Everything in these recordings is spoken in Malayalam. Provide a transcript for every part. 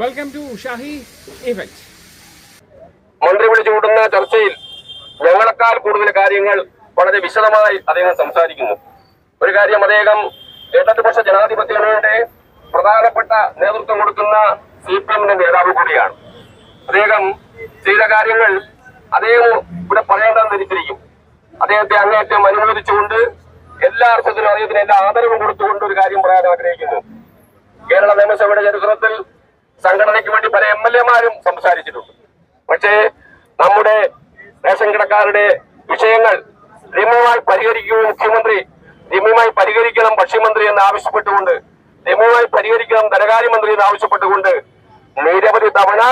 Welcome ടു ഷാഹി ഇവന്റ് മന്ത്രി വിളിച്ചു കൂട്ടുന്ന ചർച്ചയിൽ ഞങ്ങളെക്കാൾ കൂടുതൽ കാര്യങ്ങൾ വളരെ വിശദമായി അദ്ദേഹം സംസാരിക്കുന്നു. ഒരു കാര്യം അദ്ദേഹം ഇടതുപക്ഷ ജനാധിപത്യങ്ങളുടെ പ്രധാനപ്പെട്ട നേതൃത്വം കൊടുക്കുന്ന സി പി എമ്മിന്റെ നേതാവ് കൂടിയാണ്. അദ്ദേഹം ചെയ്ത കാര്യങ്ങൾ അദ്ദേഹം ഇവിടെ പറയേണ്ടതെന്ന് ധരിച്ചിരിക്കും അദ്ദേഹത്തെ അങ്ങേറ്റം അനുമോദിച്ചുകൊണ്ട് എല്ലാ അർത്ഥത്തിലും അദ്ദേഹത്തിന് എല്ലാ ആദരവും കൊടുത്തുകൊണ്ട് ഒരു കാര്യം പറയാൻ ആഗ്രഹിക്കുന്നു. കേരള നിയമസഭയുടെ ചരിത്രത്തിൽ സംഘടനയ്ക്ക് വേണ്ടി പല എം എൽ എമാരും സംസാരിച്ചിട്ടുണ്ട്. പക്ഷേ നമ്മുടെ റേഷൻ കിടക്കാരുടെ വിഷയങ്ങൾ രമ്യമായി പരിഹരിക്കുകയും മുഖ്യമന്ത്രി രമ്യമായി പരിഹരിക്കണം ഭക്ഷ്യമന്ത്രി എന്ന് ആവശ്യപ്പെട്ടുകൊണ്ട് രമ്യമായി പരിഹരിക്കണം ധനകാര്യമന്ത്രി എന്ന് ആവശ്യപ്പെട്ടുകൊണ്ട് നിരവധി തവണ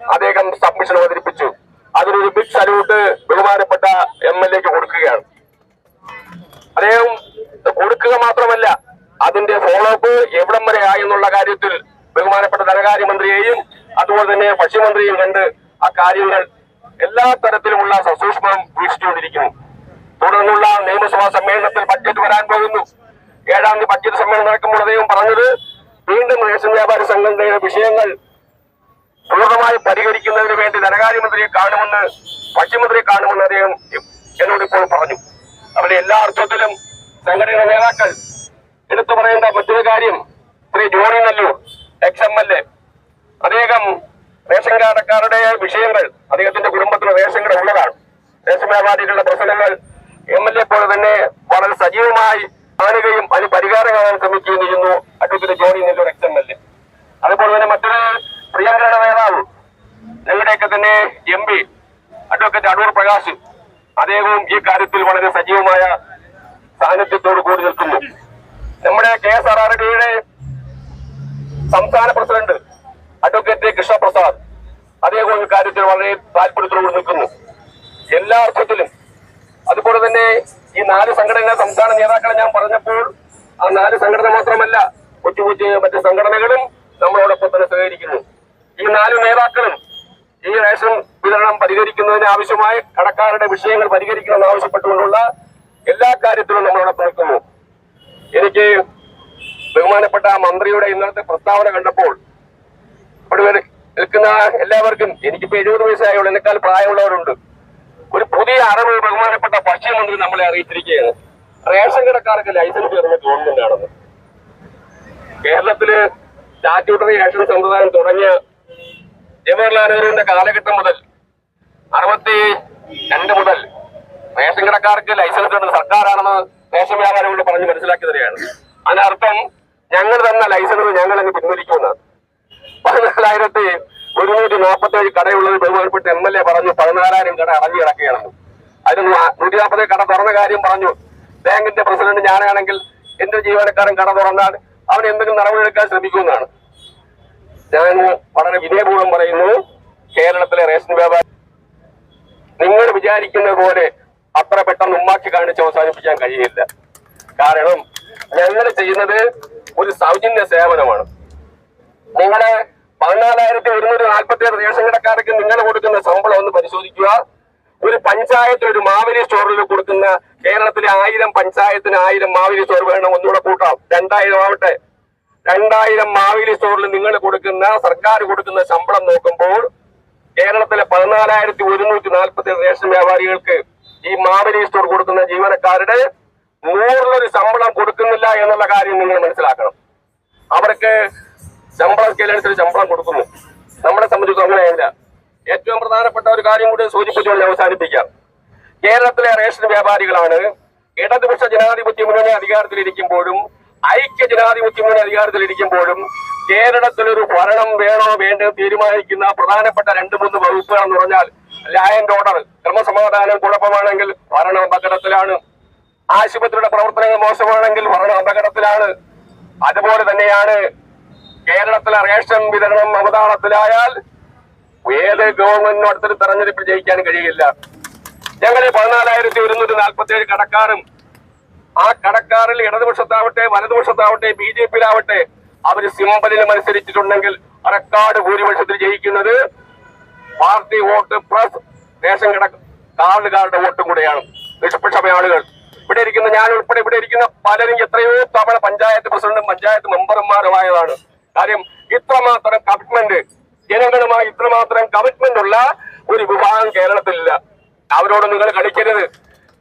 അദ്ദേഹം സബ്മിഷൻ അവതരിപ്പിച്ചു. അതിനൊരു ബിഗ് സല്യൂട്ട് ബഹുമാനപ്പെട്ട എം എൽ എക്ക് കൊടുക്കുകയാണ്. അദ്ദേഹം കൊടുക്കുക മാത്രമല്ല അതിന്റെ ഫോളോ അപ്പ് എവിടം വരെ ആയെന്നുള്ള കാര്യത്തിൽ ബഹുമാനപ്പെട്ട ധനകാര്യമന്ത്രിയെയും അതുപോലെ തന്നെ ഭക്ഷ്യമന്ത്രിയെയും കണ്ട് ആ കാര്യങ്ങൾ എല്ലാ തരത്തിലുമുള്ള സസൂക്ഷ്മം വീക്ഷിച്ചുകൊണ്ടിരിക്കുന്നു. തുടർന്നുള്ള നിയമസഭാ സമ്മേളനത്തിൽ ബഡ്ജറ്റ് വരാൻ പോകുന്നു. ഏഴാം തീയതി ബഡ്ജറ്റ് സമ്മേളനം നടക്കുമ്പോൾ അദ്ദേഹം പറഞ്ഞത് വീണ്ടും റേഷൻ വ്യാപാര സംഘടനയുടെ വിഷയങ്ങൾ പൂർണമായി പരിഹരിക്കുന്നതിന് വേണ്ടി ധനകാര്യമന്ത്രിയെ കാണുമെന്ന് ഭക്ഷ്യമന്ത്രിയെ കാണുമെന്ന് അദ്ദേഹം എന്നോട് ഇപ്പോൾ പറഞ്ഞു. അവിടെ എല്ലാ അർത്ഥത്തിലും സംഘടനയുടെ നേതാക്കൾ എടുത്തു പറയേണ്ട മറ്റൊരു കാര്യം Shri Johnny Nalloor ex M L A അദ്ദേഹം റേഷൻ കാർഡക്കാരുടെ വിഷയങ്ങൾ അദ്ദേഹത്തിന്റെ കുടുംബത്തിന് കട ഉള്ളതാണ്. റേഷൻ വ്യാപാരികളുടെ പ്രശ്നങ്ങൾ എം എൽ എ പോലെ തന്നെ വളരെ സജീവമായി കാണുകയും അതിന് പരിഹാരം കാണാൻ ശ്രമിക്കുകയും ചെയ്യുന്നു advocate Johnny Nelloor ex M L A അതുപോലെ തന്നെ മറ്റൊരു പ്രിയങ്കരുടെ നേതാവ് ഞങ്ങളുടെയൊക്കെ തന്നെ M P advocate Adoor Prakash അദ്ദേഹവും ഈ കാര്യത്തിൽ വളരെ സജീവമായ സാന്നിധ്യത്തോട് കൂടി നിൽക്കുന്നു. നമ്മുടെ കെ എസ് ആർ ആർ ഡിയുടെ സംസ്ഥാന പ്രസിഡന്റ് അഡ്വക്കേറ്റ് കൃഷ്ണപ്രസാദ് അതേപോലെ ഒരു കാര്യത്തിൽ വളരെ താല്പര്യത്തോട് നിൽക്കുന്നു. എല്ലാ അർത്ഥത്തിലും. അതുപോലെ തന്നെ ഈ നാല് സംഘടനകൾ സംസ്ഥാന നേതാക്കളെ ഞാൻ പറഞ്ഞപ്പോൾ ആ നാല് സംഘടന മാത്രമല്ല കൊച്ചു കൊച്ചു മറ്റ് സംഘടനകളും നമ്മളോടൊപ്പം തന്നെ സഹകരിക്കുന്നു. ഈ നാല് നേതാക്കളും ഈ റേഷൻ വിതരണം പരിഹരിക്കുന്നതിന് ആവശ്യമായ കടക്കാരുടെ വിഷയങ്ങൾ പരിഹരിക്കണമെന്ന് ആവശ്യപ്പെട്ടുകൊണ്ടുള്ള എല്ലാ കാര്യത്തിലും നമ്മളോടൊപ്പം നിൽക്കുന്നു. എനിക്ക് ബഹുമാനപ്പെട്ട മന്ത്രിയുടെ ഇന്നത്തെ പ്രസ്താവന കണ്ടപ്പോൾ ഇവിടെ നിൽക്കുന്ന എല്ലാവർക്കും എനിക്കിപ്പോ എഴുപത് വയസ്സായുള്ള എന്നെക്കാൾ പ്രായമുള്ളവരുണ്ട്. ഒരു പുതിയ അറിവ് ബഹുമാനപ്പെട്ട ഭക്ഷ്യമന്ത്രി നമ്മളെ അറിയിച്ചിരിക്കുകയാണ്. റേഷൻ കടക്കാർക്ക് ലൈസൻസ് തരുന്ന ഗവൺമെന്റ് ആണെന്ന്. കേരളത്തിൽ സ്റ്റാറ്റ്യൂട്ടറി റേഷൻ സമ്പ്രദായം തുടങ്ങിയ ജവഹർലാൽ നെഹ്റുവിന്റെ കാലഘട്ടം മുതൽ അറുപത്തി രണ്ട് മുതൽ റേഷൻ കടക്കാർക്ക് ലൈസൻസ് തരുന്ന സർക്കാരാണെന്ന് റേഷൻ വ്യാപാരികളോട് പറഞ്ഞ് മനസ്സിലാക്കി തരികയാണ് അതിനർത്ഥം ഞങ്ങൾ തന്ന ലൈസൻസ് ഞങ്ങൾ അങ്ങ് പിൻവലിക്കുമെന്നാണ് പതിനാലായിരത്തി ഒരുന്നൂറ്റി നാൽപ്പത്തി ഏഴ് കടയുള്ളത് ബഹുമാനപ്പെട്ട എം എൽ എ പറഞ്ഞു പതിനാലായിരം കട അടഞ്ഞു കിടക്കുകയാണ്. അതിന് നൂറ്റി നാൽപ്പത്തേഴ് കട തുറന്ന കാര്യം പറഞ്ഞു. ബാങ്കിന്റെ പ്രസിഡന്റ് ഞാനാണെങ്കിൽ എന്റെ ജീവനക്കാരൻ കട തുറന്നാൽ അവൻ എന്തെങ്കിലും നടപടിയെടുക്കാൻ ശ്രമിക്കുമെന്നാണ്. ഞാൻ വളരെ വിനയപൂർവം പറയുന്നു കേരളത്തിലെ റേഷൻ വ്യാപാരി നിങ്ങൾ വിചാരിക്കുന്നത് പോലെ അത്ര പെട്ടെന്ന് ഉമ്മാക്കി കാണിച്ച് അവസാനിപ്പിക്കാൻ കഴിയില്ല. കാരണം ഞങ്ങൾ ചെയ്യുന്നത് ഒരു സൗജന്യ സേവനമാണ്. നിങ്ങളെ പതിനാലായിരത്തി ഒരുന്നൂറ്റി നാൽപ്പത്തി ഏഴ് റേഷൻ കടക്കാർക്ക് നിങ്ങൾ കൊടുക്കുന്ന ശമ്പളം ഒന്ന് പരിശോധിക്കുക. ഒരു പഞ്ചായത്ത് ഒരു മാവേലി സ്റ്റോറിൽ കൊടുക്കുന്ന കേരളത്തിലെ ആയിരം പഞ്ചായത്തിന് ആയിരം മാവേലി സ്റ്റോർ വേണം. ഒന്നുകൂടെ കൂട്ടാം. രണ്ടായിരം ആവട്ടെ. രണ്ടായിരം മാവേലി സ്റ്റോറിൽ നിങ്ങൾ കൊടുക്കുന്ന സർക്കാർ കൊടുക്കുന്ന ശമ്പളം നോക്കുമ്പോൾ കേരളത്തിലെ പതിനാലായിരത്തി ഒരുന്നൂറ്റി നാൽപ്പത്തി റേഷൻ വ്യാപാരികൾക്ക് ഈ മാവേലി സ്റ്റോർ കൊടുക്കുന്ന ജീവനക്കാരുടെ നൂറിലൊരു ശമ്പളം കൊടുക്കുന്നില്ല എന്നുള്ള കാര്യം നിങ്ങൾ മനസ്സിലാക്കണം. അവർക്ക് ശമ്പളം സ്കെയിലനുസരിച്ച് ശമ്പളം കൊടുക്കുന്നു. നമ്മളെ സംബന്ധിച്ച് അങ്ങനെയല്ല. ഏറ്റവും പ്രധാനപ്പെട്ട ഒരു കാര്യം കൂടി സൂചിപ്പിച്ചുകൊണ്ട് അവസാനിപ്പിക്കാം. കേരളത്തിലെ റേഷൻ വ്യാപാരികളാണ് ഇടതുപക്ഷ ജനാധിപത്യ മുന്നണി അധികാരത്തിലിരിക്കുമ്പോഴും ഐക്യ ജനാധിപത്യ മുന്നണി അധികാരത്തിലിരിക്കുമ്പോഴും കേരളത്തിലൊരു ഭരണം വേണോ വേണ്ടോ തീരുമാനിക്കുന്ന പ്രധാനപ്പെട്ട രണ്ട് മൂന്ന് വകുപ്പുകൾ എന്ന് പറഞ്ഞാൽ ലാൻഡ് ഓർഡർ ക്രമസമാധാനം കുഴപ്പമാണെങ്കിൽ ഭരണം അപകടത്തിലാണ്. ആശുപത്രിയുടെ പ്രവർത്തനങ്ങൾ മോശമാണെങ്കിൽ ഭരണ അപകടത്തിലാണ് അതുപോലെ തന്നെയാണ് കേരളത്തിലെ റേഷൻ വിതരണം അവതാളത്തിലായാൽ ഏത് ഗവൺമെന്റിനും അടുത്തൊരു തെരഞ്ഞെടുപ്പിൽ ജയിക്കാൻ കഴിയില്ല. ഞങ്ങളെ പതിനാലായിരത്തി ഒരുന്നൂറ്റി നാൽപ്പത്തി ഏഴ് കടക്കാരും ആ കടക്കാരിൽ ഇടതുപക്ഷത്താവട്ടെ വലതുപക്ഷത്താവട്ടെ ബി ജെ പിയിലാവട്ടെ അവർ സിംബലിൽ മത്സരിച്ചിട്ടുണ്ടെങ്കിൽ റെക്കോർഡ് ഭൂരിപക്ഷത്തിൽ ജയിക്കുന്നത് പാർട്ടി വോട്ട് പ്ലസ് റേഷൻ കട കാർഡുകാരുടെ വോട്ടും കൂടെയാണ്. നിഷ്പക്ഷമായ ആളുകൾ ഇവിടെ ഇരിക്കുന്ന ഞാൻ ഉൾപ്പെടെ ഇവിടെ ഇരിക്കുന്ന. പലരും എത്രയോ തവണ പഞ്ചായത്ത് പ്രസിഡന്റും പഞ്ചായത്ത് മെമ്പർമാരുമായതാണ് കാര്യം ഇത്രമാത്രം കമ്മിറ്റ്മെന്റ് ജനങ്ങളുമായി ഇത്രമാത്രം കമ്മിറ്റ്മെന്റ് ഉള്ള ഒരു വിഭാഗം കേരളത്തിലില്ല. അവരോട് നിങ്ങൾ കളിക്കരുത്.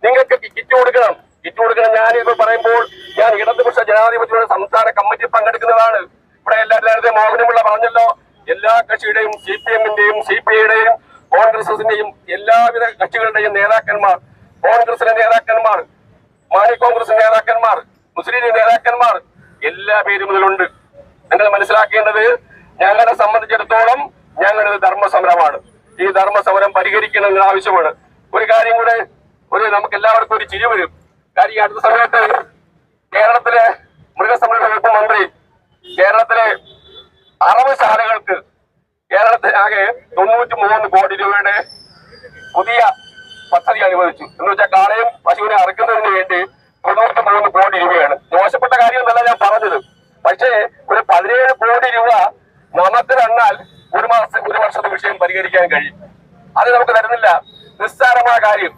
നിങ്ങൾക്ക് കിറ്റ് കൊടുക്കണം. കിറ്റ് കൊടുക്കണം ഞാനിത് പറയുമ്പോൾ ഞാൻ ഇടതുപക്ഷ ജനാധിപത്യയുടെ സംസ്ഥാന കമ്മിറ്റി പങ്കെടുക്കുന്നതാണ്. ഇവിടെ എല്ലാ എല്ലാവരുടെയും മോഹനമുള്ള പറഞ്ഞല്ലോ എല്ലാ കക്ഷിയുടെയും സി പി എമ്മിന്റെയും സി പി ഐയുടെയും കോൺഗ്രസിന്റെയും എല്ലാവിധ കക്ഷികളുടെയും നേതാക്കന്മാർ കോൺഗ്രസിലെ നേതാക്കന്മാർ മാണി കോൺഗ്രസ് നേതാക്കന്മാർ മുസ്ലിം നേതാക്കന്മാർ എല്ലാ പേരും ഇതിലുണ്ട്. നിങ്ങൾ മനസ്സിലാക്കേണ്ടത് ഞങ്ങളെ സംബന്ധിച്ചിടത്തോളം ഞങ്ങളത് ധർമ്മസമരമാണ്. ഈ ധർമ്മസമരം പരിഹരിക്കണം എന്ന ആവശ്യമാണ്. ഒരു കാര്യം കൂടെ ഒരു നമുക്ക് എല്ലാവർക്കും ഒരു ചിരി വരും. കാര്യം അടുത്ത സമയത്ത് കേരളത്തിലെ മൃഗസംരക്ഷണ വകുപ്പ് മന്ത്രി കേരളത്തിലെ അറവശാലകൾക്ക് കേരളത്തിലാകെ തൊണ്ണൂറ്റി മൂന്ന് കോടി രൂപയുടെ പുതിയ പദ്ധതി അനുവദിച്ചു. എന്ന് വെച്ചാൽ കാളയും പശുവിനെ അറക്കുന്നതിന് വേണ്ടി തൊണ്ണൂറ്റി മൂന്ന് കോടി രൂപയാണ്. മോശപ്പെട്ട കാര്യമൊന്നല്ല ഞാൻ പറഞ്ഞത്. പക്ഷേ ഒരു പതിനേഴ് കോടി രൂപ നമുക്ക് തന്നാൽ ഒരു മാസം ഒരു വർഷത്തെ വിഷയം പരിഹരിക്കാൻ കഴിയും. അത് നമുക്ക് തരുന്നില്ല. നിസ്സാരമായ കാര്യം.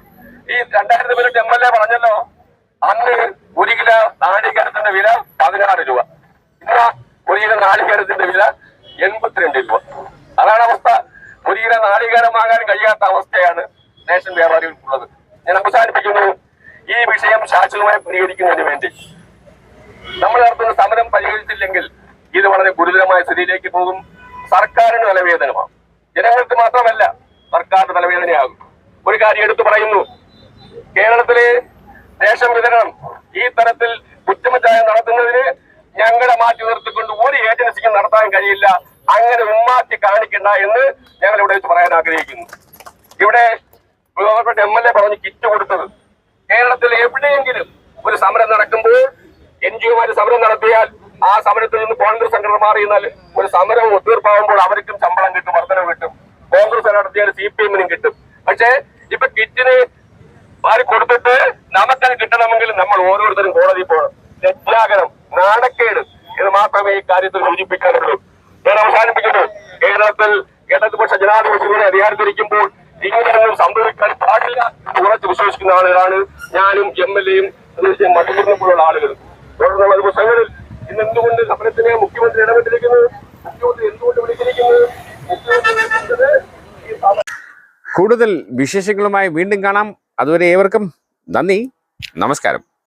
ഈ രണ്ടായിരത്തി പതിനെട്ട് എം എൽ എ പറഞ്ഞല്ലോ അന്ന് ഒരു കിലോ നാളികേരത്തിന്റെ വില പതിനാറ് രൂപ. ഇന്ന് ഒരു കിലോ നാളികേരത്തിന്റെ വില എൺപത്തിരണ്ട് രൂപ. അതാണ് അവസ്ഥ. ഒരു കിലോ നാളികേരം വാങ്ങാൻ കഴിയാത്ത അവസ്ഥയാണ് റേഷൻ ഉള്ളത്. ഞാൻ അവസാനിപ്പിക്കുന്നു. ഈ വിഷയം ശാശ്വതമായി പരിഹരിക്കുന്നതിന് വേണ്ടി. നമ്മൾ നടത്തുന്ന സമരം പരിഹരിച്ചില്ലെങ്കിൽ ഇത് വളരെ ഗുരുതരമായ സ്ഥിതിയിലേക്ക് പോകും. സർക്കാരിന് തലവേദനമാണ്. ജനങ്ങൾക്ക് മാത്രമല്ല സർക്കാരിന് തലവേദനയാകും. ഒരു കാര്യം എടുത്തു പറയുന്നു. കേരളത്തിലെ റേഷൻ വിതരണം ഈ തരത്തിൽ കുറ്റമറ്റായ നടത്തുന്നതിന് ഞങ്ങളെ മാറ്റി നിർത്തിക്കൊണ്ട് ഒരു ഏജൻസിക്കും നടത്താൻ കഴിയില്ല. അങ്ങനെ ഉമ്മാറ്റി കാണിക്കണ്ട എന്ന് ഞങ്ങൾ ഇവിടെ വെച്ച് പറയാൻ ആഗ്രഹിക്കുന്നു. ഇവിടെ ബഹുമാനപ്പെട്ട എം എൽ എ പറഞ്ഞ് കിറ്റ് കൊടുത്തത്. കേരളത്തിൽ എവിടെയെങ്കിലും ഒരു സമരം നടക്കുമ്പോൾ എൻ ജി ഒമാര് സമരം നടത്തിയാൽ ആ സമരത്തിൽ നിന്ന് കോൺഗ്രസ് സംഘടന മാറിയെന്നാൽ ഒരു സമരം ഒത്തീർപ്പാകുമ്പോൾ അവർക്കും ശമ്പളം കിട്ടും വർധനം കിട്ടും. കോൺഗ്രസ് നടത്തിയാൽ സി പി എമ്മിനും കിട്ടും. പക്ഷേ ഇപ്പൊ കിറ്റിന് മാറി കൊടുത്തിട്ട് നമുക്കത് കിട്ടണമെങ്കിൽ നമ്മൾ ഓരോരുത്തരും കോടതി പോകണം. ലജ്ജാകരം നാണക്കേട് ഇത് മാത്രമേ ഈ കാര്യത്തിൽ സൂചിപ്പിക്കാനുള്ളൂ. ഞാൻ അവസാനിപ്പിക്കുന്നു. കേരളത്തിൽ ഇടതുപക്ഷ ജനാധിപത്യത്തിന് അധികാരത്തിരിക്കുമ്പോൾ ഇങ്ങനെയൊന്നും സംഭവിക്കാൻ പാടില്ല. എന്ന് വിശ്വസിക്കുന്ന ആളുകളാണ് ഞാനും എം എൽ എയും മറ്റുള്ള ആളുകൾ തുടർന്നുള്ള ദിവസങ്ങളിൽ ഇന്ന് എന്തുകൊണ്ട് സമരത്തിനെ മുഖ്യമന്ത്രി ഇടപെട്ടിരിക്കുന്നത് മുഖ്യമന്ത്രി എന്തുകൊണ്ട് വിളിച്ചിരിക്കുന്നത് കൂടുതൽ വിശേഷങ്ങളുമായി വീണ്ടും കാണാം. അതുവരെ ഏവർക്കും നന്ദി. നമസ്കാരം.